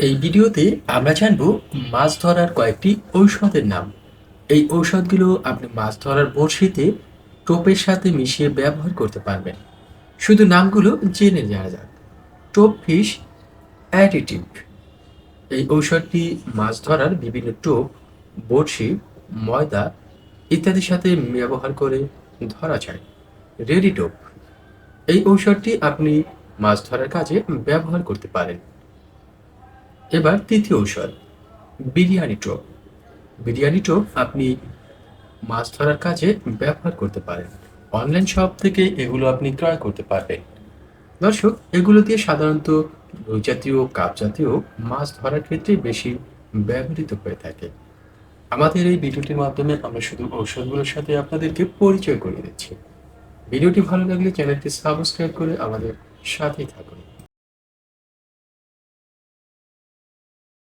এই ভিডিওতে আমরা জানব মাছ ধরার কয়েকটি ঔষধের নাম। এই ঔষধগুলো আপনি মাছ ধরার বড়শিতে টোপের সাথে মিশিয়ে ব্যবহার করতে পারবেন। শুধু নামগুলো জেনে নেওয়া যাক। টোপ ফিশ অ্যাডিটিভ। এই ঔষধটি মাছ ধরার বিভিন্ন টোপ, বড়শি, ময়দা ইত্যাদির সাথে ব্যবহার করে ধরা যায়। রেডি টোপ। এই ঔষধটি আপনি মাছ ধরার কাজে ব্যবহার করতে পারেন। এবার তৃতীয় ঔষধ, বিরিয়ানি টোপ। বিরিয়ানি টোপ আপনি মাছ ধরার কাজে ব্যবহার করতে পারেন। অনলাইন শপ থেকে এগুলো আপনি ক্রয় করতে পারবেন। দর্শক, এগুলো দিয়ে সাধারণত রুই জাতীয় কাপ জাতীয় মাছ ধরার ক্ষেত্রে বেশি ব্যবহৃত হয়ে থাকে। আমাদের এই ভিডিওটির মাধ্যমে আমরা শুধু ঔষধগুলোর সাথে আপনাদেরকে পরিচয় করিয়ে দিচ্ছি। ভিডিওটি ভালো লাগলে চ্যানেলটি সাবস্ক্রাইব করে আমাদের সাথেই থাকুন।